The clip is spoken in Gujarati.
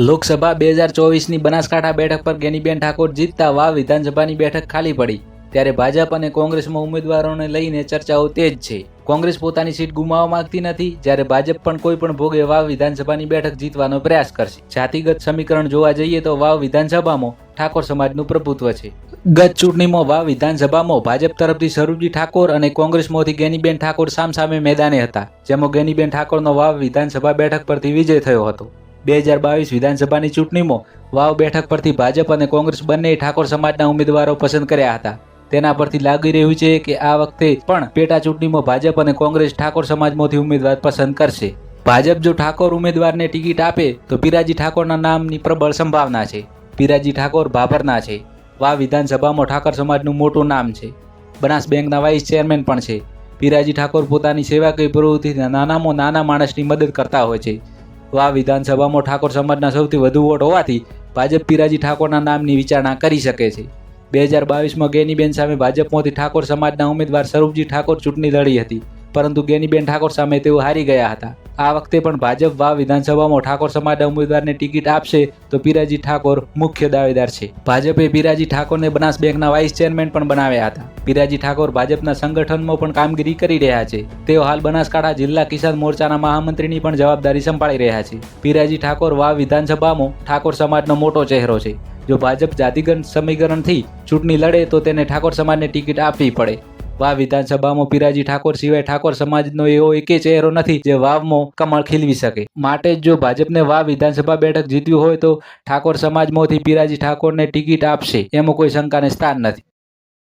લોકસભા બે હજાર ચોવીસની બનાસકાંઠા બેઠક પર ગેનીબેન ઠાકોર જીતતા વાવ વિધાનસભાની બેઠક ખાલી પડી. ત્યારે ભાજપ અને કોંગ્રેસમાં ઉમેદવારોને લઈને ચર્ચાઓ તેજ છે. કોંગ્રેસ પોતાની સીટ ગુમાવવા માંગતી નથી, જ્યારે ભાજપ પણ કોઈ પણ ભોગે વાવ વિધાનસભાની બેઠક જીતવાનો પ્રયાસ કરશે. જાતિગત સમીકરણ જોવા જઈએ તો વાવ વિધાનસભામાં ઠાકોર સમાજનું પ્રભુત્વ છે. ગત ચૂંટણીમાં વાવ વિધાનસભામાં ભાજપ તરફથી સરૂજી ઠાકોર અને કોંગ્રેસમાંથી ગેનીબેન ઠાકોર સામસામે મેદાને હતા, જેમાં ગેનીબેન ઠાકોરનો વાવ વિધાનસભા બેઠક પરથી વિજય થયો હતો. બે હજાર બાવીસ વિધાનસભાની ચૂંટણીમાં વાવ બેઠક પરથી ભાજપ અને કોંગ્રેસ બંને ઠાકોર સમાજના ઉમેદવારો પસંદ કર્યા હતા. તેના પરથી લાગી રહ્યું છે કે આ વખતે પણ પેટા ચૂંટણીમાં ભાજપ અને કોંગ્રેસ ઠાકોર સમાજમાંથી ઉમેદવાર પસંદ કરશે. ભાજપ જો ઠાકોર ઉમેદવારને ટિકિટ આપે, તો પીરાજી ઠાકોરના નામની પ્રબળ સંભાવના છે. પીરાજી ઠાકોર ભાભરના છે. વાવ વિધાનસભામાં ઠાકોર સમાજનું મોટું નામ છે. બનાસ બેંકના વાઇસ ચેરમેન પણ છે. પીરાજી ઠાકોર પોતાની સેવાકીય પ્રવૃત્તિના નાનામાં નાના માણસની મદદ કરતા હોય છે. વાવ વિધાનસભામાં ઠાકોર સમાજના સૌથી વધુ વોટ હોવાથી ભાજપ પીરાજી ઠાકોરના નામની વિચારણા કરી શકે છે. બે હજાર બાવીસમાં ગેનીબેન સામે ભાજપમાંથી ઠાકોર સમાજના ઉમેદવાર સ્વરૂપજી ઠાકોર ચૂંટણી લડી હતી, પરંતુ ગેનીબેન ઠાકોર સામે તેઓ હારી ગયા હતા. આ વખતે પણ ભાજપ વાવ વિધાનસભામાં ઠાકોર સમાજના ઉમેદવારને ટિકિટ આપશે તો પીરાજી ઠાકોર મુખ્ય દાવેદાર છે. ભાજપે પીરાજી ઠાકોરને બનાસ બેંકના વાઇસ ચેરમેન પણ બનાવ્યા હતા. પીરાજી ઠાકોર ભાજપના સંગઠનમાં પણ કામગીરી કરી રહ્યા છે. તેઓ હાલ બનાસકાંઠા જિલ્લા કિસાન મોરચાના મહામંત્રીની પણ જવાબદારી સંભાળી રહ્યા છે. પિરાજી ઠાકોર વાવ વિધાનસભામાં ઠાકોર સમાજનો મોટો ચહેરો છે. જો ભાજપ જાતિગત સમીકરણથી ચૂંટણી લડે તો તેને ઠાકોર સમાજને ટિકિટ આપવી પડે. વાવ વિધાનસભામાં પીરાજી ઠાકોર સિવાય ઠાકોર સમાજનો એવો એકે ચહેરો નથી જે વાવમાં કમળ ખીલવી શકે. માટે જો ભાજપને વાવ વિધાનસભા બેઠક જીતવી હોય તો ઠાકોર સમાજમાંથી પિરાજી ઠાકોરને ટિકિટ આપશે. એમાં કોઈ શંકાને સ્થાન નથી.